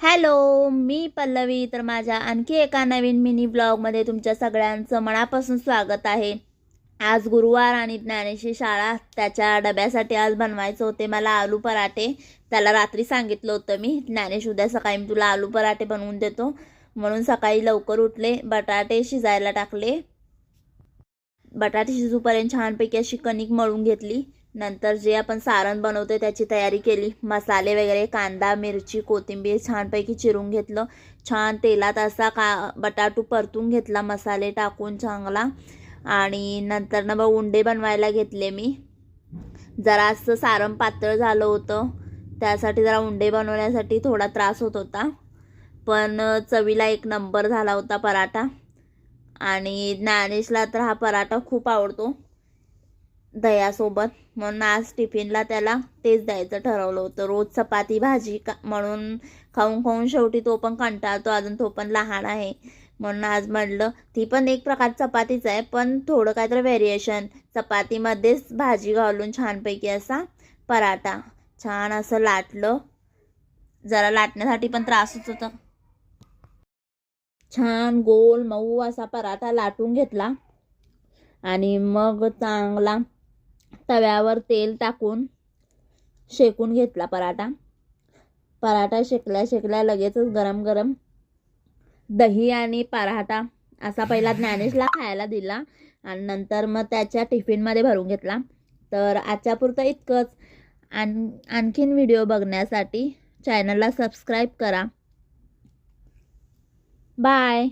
Hello मी पल्लवी. तर माझ्या आणखी एका नवीन मिनी ब्लॉगमध्ये तुमच्या सगळ्यांचं मनापासून स्वागत आहे. आज गुरुवार आणि ज्ञानेशी शाळा त्याच्या डब्यासाठी आज बनवायचं होते मला आलू पराठे. त्याला रात्री सांगितलं होतं मी ज्ञानेश उद्या सकाळी मी तुला आलू पराठे बनवून देतो. म्हणून सकाळी लवकर उठले बटाटे शिजायला टाकले. बटाटे शिजूपर्यंत छानपैकी अशी कणिक मळून घेतली. नंतर जे आपण सारण बनवतो त्याची तयारी केली. मसाले वगैरे कांदा मिरची कोथिंबीर छानपैकी चिरून घेतलं. छान तेलात असा का बटाटू परतून घेतला मसाले टाकून चांगला. आणि नंतर ना मग उंडे बनवायला घेतले मी. जरा असं सारण पातळ झालं होतं. त्यासाठी जरा उंडे बनवण्यासाठी थोडा त्रास होत होता. पण चवीला एक नंबर झाला होता पराठा. आणि ज्ञानेशला तर हा पराठा खूप आवडतो. दह्यासोबत म्हणून आज टिफिनला त्याला तेच द्यायचं ठरवलं होतं. रोज चपाती भाजी का म्हणून खाऊन खाऊन शेवटी तो पण कंटाळतो. अजून तो पण लहान आहे. म्हणून आज म्हटलं ती पण एक प्रकार चपातीच आहे पण थोडं काहीतरी व्हेरिएशन चपातीमध्येच भाजी घालून छानपैकी असा पराठा. छान असं लाटलं. जरा लाटण्यासाठी पण त्रासच होता. छान गोल मऊ असा पराठा लाटून घेतला. आणि मग चांगला तव्यावर तेल टाकून शेकून घेतला पराठा. पराठा शेकल्या शेकल्या लगेचच गरम गरम दही आणि पराठा असा पहिला ज्ञानेशला खायला दिला आणि नंतर मग त्याच्या टिफिनमध्ये भरून घेतला. तर आजच्यापुरतं इतकंच. आण आणखीन व्हिडिओ बघण्यासाठी चॅनलला सबस्क्राईब करा. बाय